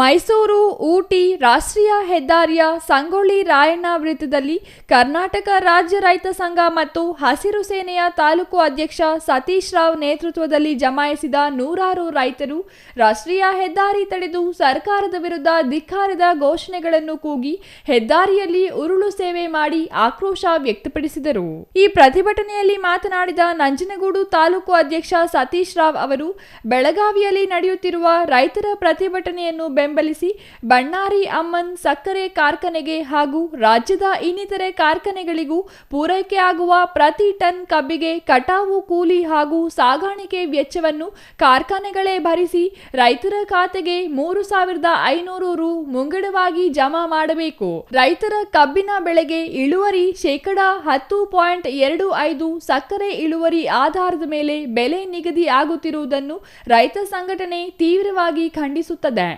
ಮೈಸೂರು, ಊಟಿ, ರಾಷ್ಟ್ರೀಯ ಹೆದ್ದಾರಿಯ ಸಂಗೊಳ್ಳಿ ರಾಯಣ್ಣ ವೃತ್ತದಲ್ಲಿ ಕರ್ನಾಟಕ ರಾಜ್ಯ ರೈತ ಸಂಘ ಮತ್ತು ಹಸಿರು ಸೇನೆಯ ತಾಲೂಕು ಅಧ್ಯಕ್ಷ ಸತೀಶ್ ರಾವ್ ನೇತೃತ್ವದಲ್ಲಿ ಜಮಾಯಿಸಿದ ನೂರಾರು ರೈತರು ರಾಷ್ಟ್ರೀಯ ಹೆದ್ದಾರಿ ತಡೆದು ಸರ್ಕಾರದ ವಿರುದ್ಧ ಧಿಕ್ಕಾರದ ಘೋಷಣೆಗಳನ್ನು ಕೂಗಿ ಹೆದ್ದಾರಿಯಲ್ಲಿ ಉರುಳು ಸೇವೆ ಮಾಡಿ ಆಕ್ರೋಶ ವ್ಯಕ್ತಪಡಿಸಿದರು. ಈ ಪ್ರತಿಭಟನೆಯಲ್ಲಿ ಮಾತನಾಡಿದ ನಂಜನಗೂಡು ತಾಲೂಕು ಅಧ್ಯಕ್ಷ ಸತೀಶ್ ರಾವ್ ಅವರು, ಬೆಳಗಾವಿಯಲ್ಲಿ ನಡೆಯುತ್ತಿರುವ ರೈತರ ಪ್ರತಿಭಟನೆಯನ್ನು ಬೆಂಬಲಿಸಿ ಬಣ್ಣಾರಿ ಅಮ್ಮನ್ ಸಕ್ಕರೆ ಕಾರ್ಖಾನೆಗೆ ಹಾಗೂ ರಾಜ್ಯದ ಇನ್ನಿತರೆ ಕಾರ್ಖಾನೆಗಳಿಗೂ ಪೂರೈಕೆಯಾಗುವ ಪ್ರತಿ ಟನ್ ಕಬ್ಬಿಗೆ ಕಟಾವು ಕೂಲಿ ಹಾಗೂ ಸಾಗಾಣಿಕೆ ವೆಚ್ಚವನ್ನು ಕಾರ್ಖಾನೆಗಳೇ ಭರಿಸಿ ರೈತರ ಖಾತೆಗೆ ಮೂರು ಸಾವಿರದ ಐನೂರು ರು ಮುಂಗಡವಾಗಿ ಜಮಾ ಮಾಡಬೇಕು. ರೈತರ ಕಬ್ಬಿನ ಬೆಳೆಗೆ ಇಳುವರಿ ಶೇಕಡ ಹತ್ತು ಪಾಯಿಂಟ್ ಎರಡು ಐದು ಸಕ್ಕರೆ ಇಳುವರಿ ಆಧಾರದ ಮೇಲೆ ಬೆಲೆ ನಿಗದಿ ಆಗುತ್ತಿರುವುದನ್ನು ರೈತ ಸಂಘಟನೆ ತೀವ್ರವಾಗಿ ಖಂಡಿಸುತ್ತದೆ.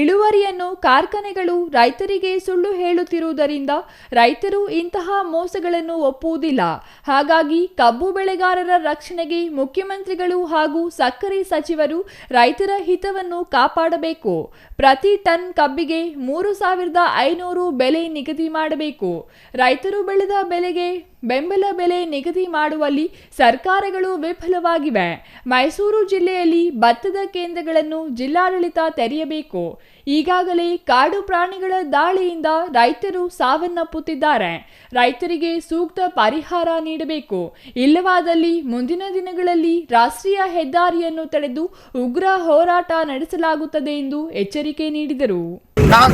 ಇಳುವರಿಯನ್ನು ಕಾರ್ಖಾನೆಗಳು ರೈತರಿಗೆ ಸುಳ್ಳು ಹೇಳುತ್ತಿರುವುದರಿಂದ ರೈತರು ಇಂತಹ ಮೋಸಗಳನ್ನು ಒಪ್ಪುವುದಿಲ್ಲ. ಹಾಗಾಗಿ ಕಬ್ಬು ಬೆಳೆಗಾರರ ರಕ್ಷಣೆಗೆ ಮುಖ್ಯಮಂತ್ರಿಗಳು ಹಾಗೂ ಸಕ್ಕರೆ ಸಚಿವರು ರೈತರ ಹಿತವನ್ನು ಕಾಪಾಡಬೇಕು. ಪ್ರತಿ ಟನ್ ಕಬ್ಬಿಗೆ ಮೂರು ಸಾವಿರದ ಐನೂರು ಬೆಲೆ ನಿಗದಿ ಮಾಡಬೇಕು. ರೈತರು ಬೆಳೆದ ಬೆಲೆಗೆ ಬೆಂಬಲ ಬೆಲೆ ನಿಗದಿ ಮಾಡುವಲ್ಲಿ ಸರ್ಕಾರಗಳು ವಿಫಲವಾಗಿವೆ. ಮೈಸೂರು ಜಿಲ್ಲೆಯಲ್ಲಿ ಭತ್ತದ ಕೇಂದ್ರಗಳನ್ನು ಜಿಲ್ಲಾಡಳಿತ ತೆರೆಯಬೇಕು. ಈಗಾಗಲೇ ಕಾಡು ಪ್ರಾಣಿಗಳ ದಾಳಿಯಿಂದ ರೈತರು ಸಾವನ್ನಪ್ಪುತ್ತಿದ್ದಾರೆ. ರೈತರಿಗೆ ಸೂಕ್ತ ಪರಿಹಾರ ನೀಡಬೇಕು. ಇಲ್ಲವಾದಲ್ಲಿ ಮುಂದಿನ ದಿನಗಳಲ್ಲಿ ರಾಷ್ಟ್ರೀಯ ಹೆದ್ದಾರಿಯನ್ನು ತಡೆದು ಉಗ್ರ ಹೋರಾಟ ನಡೆಸಲಾಗುತ್ತದೆ ಎಂದು ಎಚ್ಚರಿಕೆ ನೀಡಿದರು.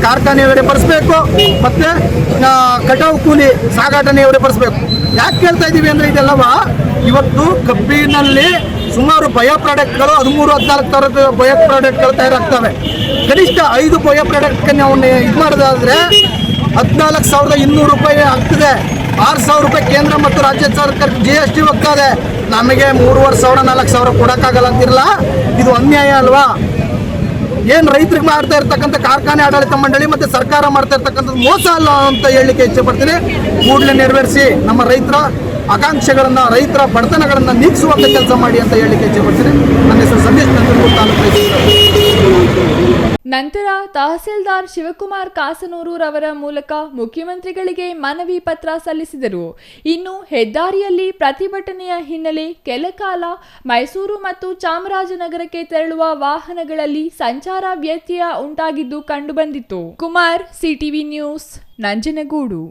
ಕಾರ್ಖಾನೆಯವರೇ ಬರೆಸ್ಬೇಕು ಮತ್ತೆ ಕಟಾವು ಕೂಲಿ ಸಾಗಾಟನೆಯವರೇ ಬರೆಸ್ಬೇಕು ಯಾಕೆ ಕೇಳ್ತಾ ಇದ್ದೀವಿ ಅಂದ್ರೆ ಇದೆಲ್ಲವ, ಇವತ್ತು ಕಬ್ಬಿನಲ್ಲಿ ಸುಮಾರು ಬಯೋ ಪ್ರಾಡಕ್ಟ್ಗಳು ಹದಿಮೂರು, ಹದಿನಾಲ್ಕು ಥರದ ಬಯೋ ಪ್ರಾಡಕ್ಟ್ಗಳು ತಯಾರಾಗ್ತವೆ. ಕನಿಷ್ಠ ಐದು ಬಯೋ ಪ್ರಾಡಕ್ಟ್ ನಾವು ಇದು ಮಾಡೋದಾದ್ರೆ ಹದಿನಾಲ್ಕು ಸಾವಿರದ ಇನ್ನೂರು ರೂಪಾಯಿ ಆಗ್ತದೆ. ಆರು ಸಾವಿರ ರೂಪಾಯಿ ಕೇಂದ್ರ ಮತ್ತು ರಾಜ್ಯ ಸರ್ಕಾರ ಜಿ ಎಸ್ ಟಿ ಹೋಗ್ತದೆ. ನಮಗೆ ಮೂರುವರೆ ಸಾವಿರ, ನಾಲ್ಕು ಸಾವಿರ ಕೊಡೋಕ್ಕಾಗಲ್ಲ ಅಂತಿರಲ್ಲ. ಇದು ಅನ್ಯಾಯ ಅಲ್ವಾ? ಏನ್ ರೈತರಿಗೆ ಮಾಡ್ತಾ ಇರ್ತಕ್ಕಂಥ ಕಾರ್ಖಾನೆ ಆಡಳಿತ ಮಂಡಳಿ ಮತ್ತೆ ಸರ್ಕಾರ ಮಾಡ್ತಾ ಇರ್ತಕ್ಕಂಥದ್ದು ಮೋಸ ಅಲ್ಲ ಅಂತ ಹೇಳಲಿಕ್ಕೆ ಇಚ್ಛೆ ಪಡ್ತೀನಿ. ಕೂಡಲೇ ನೆರವೇರಿಸಿ ನಮ್ಮ ರೈತರ ಆಕಾಂಕ್ಷೆಗಳನ್ನು, ರೈತರ ಬಡತನಗಳನ್ನು ನೀಗಿಸುವಂತ ಕೆಲಸ ಮಾಡಿ ಅಂತ ಹೇಳಲಿಕ್ಕೆ ಇಚ್ಛೆ ಪಡ್ತೀನಿ. ನನ್ನ ಹೆಸರು ಸಂದೇಶ್ ರೈತ ನಂತರ ತಹಸೀಲ್ದಾರ್ ಶಿವಕುಮಾರ್ ಕಾಸನೂರು ರವರ ಮೂಲಕ ಮುಖ್ಯಮಂತ್ರಿಗಳಿಗೆ ಮನವಿ ಪತ್ರ ಸಲ್ಲಿಸಿದರು. ಇನ್ನು ಹೆದ್ದಾರಿಯಲ್ಲಿ ಪ್ರತಿಭಟನೆಯ ಹಿನ್ನೆಲೆ ಕೆಲಕಾಲ ಮೈಸೂರು ಮತ್ತು ಚಾಮರಾಜನಗರಕ್ಕೆ ತೆರಳುವ ವಾಹನಗಳಲ್ಲಿ ಸಂಚಾರ ವ್ಯತ್ಯಯ ಉಂಟಾಗಿದ್ದು ಕಂಡುಬಂದಿತ್ತು. Kumar, CTV news, Nanjangud.